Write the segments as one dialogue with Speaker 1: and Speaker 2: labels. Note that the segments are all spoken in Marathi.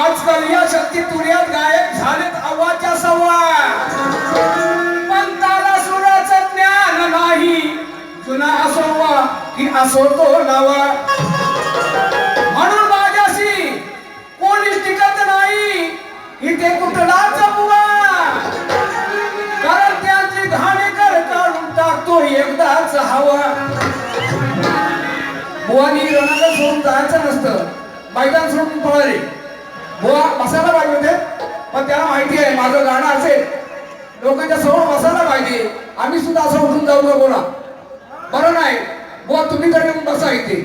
Speaker 1: आजकाल या शक्ती तुर्यात गायब झालेत आवाच्या सव्वा. पण ताला सुराच ज्ञान नाही. जुना असोवा की असो तो नवा म्हणून माझ्याशी कोणीच टिकत नाही. इथे कुठलाच बुवा. कारण त्यांची घाणेकर काढून टाकतो एकदाच हवा. बुवानी रणाला सोडून जायचं नसतं. मैदान सोडून पळाले. बुवा बसायला पाहिजे होते. पण त्याला माहिती आहे माझं गाणं असेल. लोकांच्या समोर बसायला पाहिजे. आम्ही सुद्धा असं उठून जाऊ का बोला बरं नाही. बुवा तुम्ही तर येऊन बसा इथे.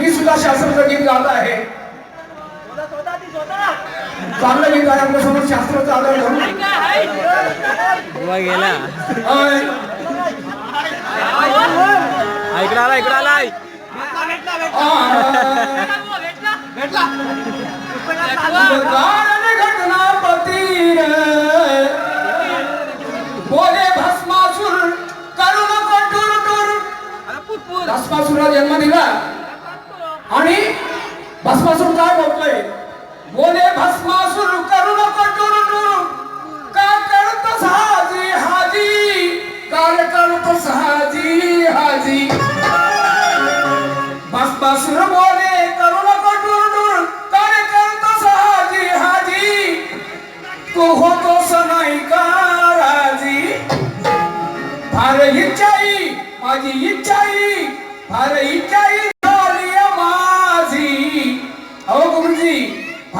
Speaker 1: मी सुद्धा शास्त्राचं गीत गात आहे. चांगलं गीत आहे आपल्यासमोर शास्त्राचा आधार
Speaker 2: गेला इकडं आला इकडं आलाय.
Speaker 1: गायन बोले भस्मासुरा जन्म दिला. आणि भस्मासूर काय बोलतोय बोले भस्मासुर करुण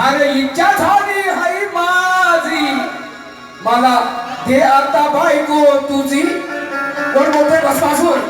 Speaker 1: अरे इच्छा झाली हाय माझी. मला दे आता बायको तुझी. कोण बोलतोय बसपासून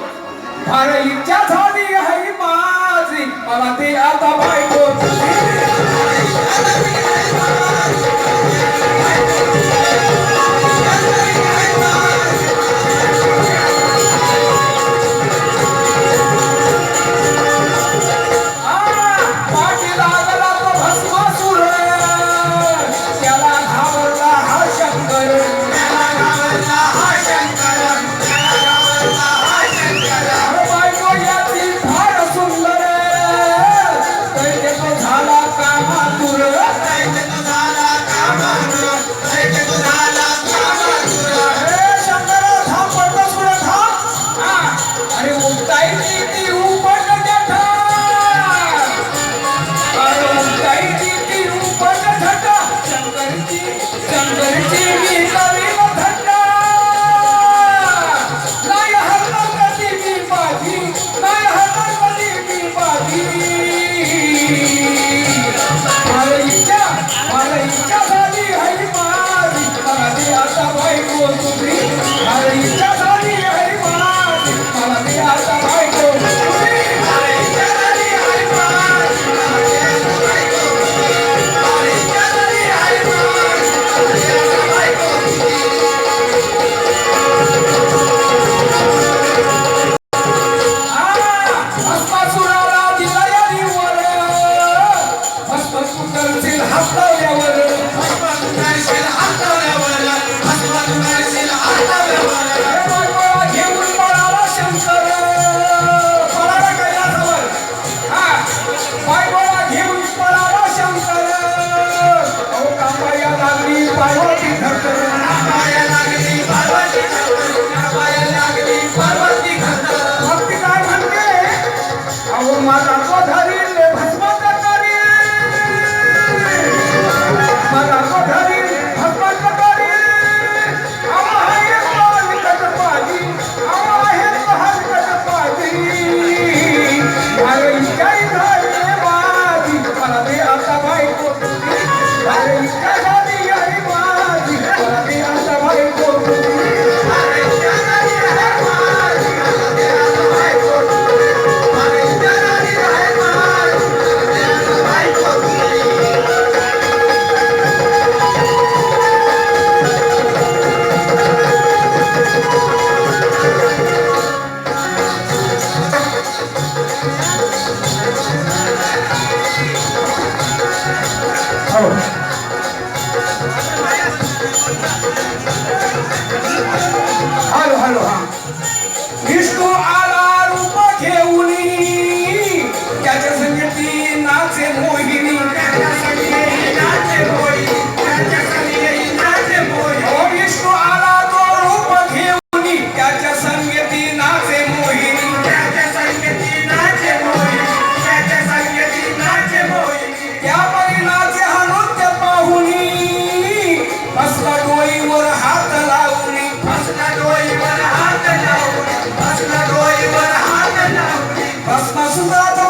Speaker 1: डोईवर हात लावली भस्म डोईवर हात लावली भस्म डोईवर हात लावली भस्म सुराचा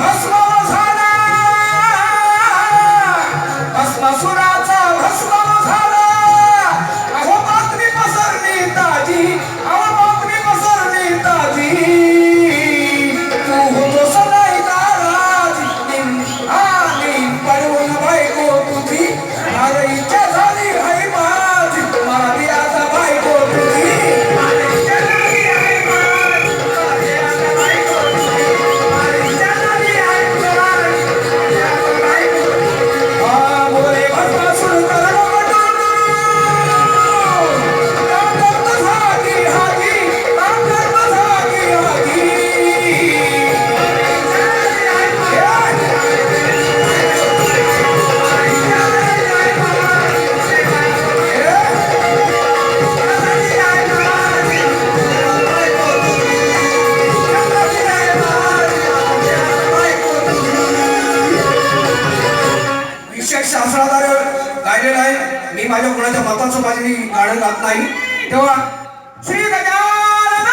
Speaker 1: भस्म माझ्या कोणाच्या मताचं माझी गाणं गात नाही. तेव्हा श्री गजानन